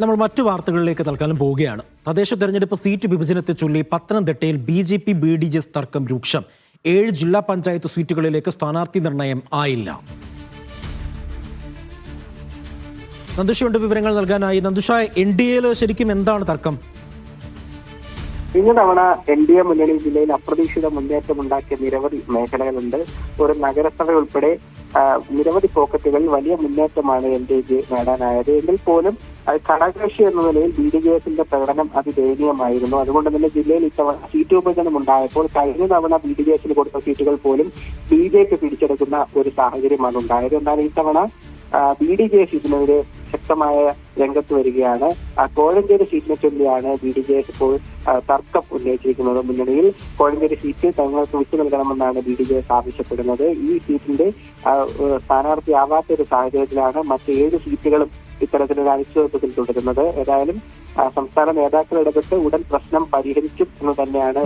നമ്മൾ മറ്റു വാർത്തകളിലേക്ക് തൽക്കാലം പോവുകയാണ്. തദ്ദേശ തെരഞ്ഞെടുപ്പ് സീറ്റ് വിഭജനത്തെ ചൊല്ലി പത്തനംതിട്ടയിൽ B J P B D J തർക്കം രൂക്ഷം. ഏഴ് ജില്ലാ പഞ്ചായത്ത് സീറ്റുകളിലേക്ക് സ്ഥാനാർത്ഥി നിർണയം ആയില്ല. നന്ദുഷയുണ്ട് വിവരങ്ങൾ നൽകാനായി. നന്ദുഷ എൻ ഡി എയിൽ ശരിക്കും എന്താണ് തർക്കം? കഴിഞ്ഞ തവണ എൻ ഡി എ മുന്നണി ജില്ലയിൽ അപ്രതീക്ഷിത മുന്നേറ്റമുണ്ടാക്കിയ നിരവധി മേഖലകളുണ്ട്. ഒരു നഗരസഭ ഉൾപ്പെടെ നിരവധി പോക്കറ്റുകളിൽ വലിയ മുന്നേറ്റമാണ് എൻ ഡി ജി നേടാനായത്. എങ്കിൽ പോലും അത് ഘടകകക്ഷി എന്ന നിലയിൽ ബി ഡി ജെ എസിന്റെ പ്രകടനം അതിദയനീയമായിരുന്നു. അതുകൊണ്ട് തന്നെ ജില്ലയിൽ ഇത്തവണ സീറ്റ് വിഭജനം ഉണ്ടായപ്പോൾ കഴിഞ്ഞ തവണ ബി ഡി ജെ എസിന് കൊടുത്ത സീറ്റുകൾ പോലും ബി ജെ പി പിടിച്ചെടുക്കുന്ന ഒരു സാഹചര്യമാണ് ഉണ്ടായത്. എന്നാൽ ഇത്തവണ ബി ഡി ജെ എസ് ഇതിനെതിരെ ശക്തമായ രംഗത്ത് വരികയാണ്. കോഴഞ്ചേരി സീറ്റിനെ ചൊല്ലിയാണ് ബി ഡി ജെ എസ് ഇപ്പോൾ തർക്കം ഉന്നയിച്ചിരിക്കുന്നത്. മുന്നണിയിൽ കോഴഞ്ചേരി സീറ്റ് തങ്ങൾക്ക് വിട്ടു നൽകണമെന്നാണ് ബി ഡി ജെ എസ് ആവശ്യപ്പെടുന്നത്. ഈ സീറ്റിന്റെ സ്ഥാനാർത്ഥി ആവാത്ത ഒരു സാഹചര്യത്തിലാണ് മറ്റ് ഏഴ് സീറ്റുകളും ഇത്തരത്തിലൊരു അനിശ്ചിതത്വത്തിൽ തുടരുന്നത്. ഏതായാലും സംസ്ഥാന നേതാക്കൾ ഇടപെട്ട് ഉടൻ പ്രശ്നം പരിഹരിക്കും എന്ന് തന്നെയാണ്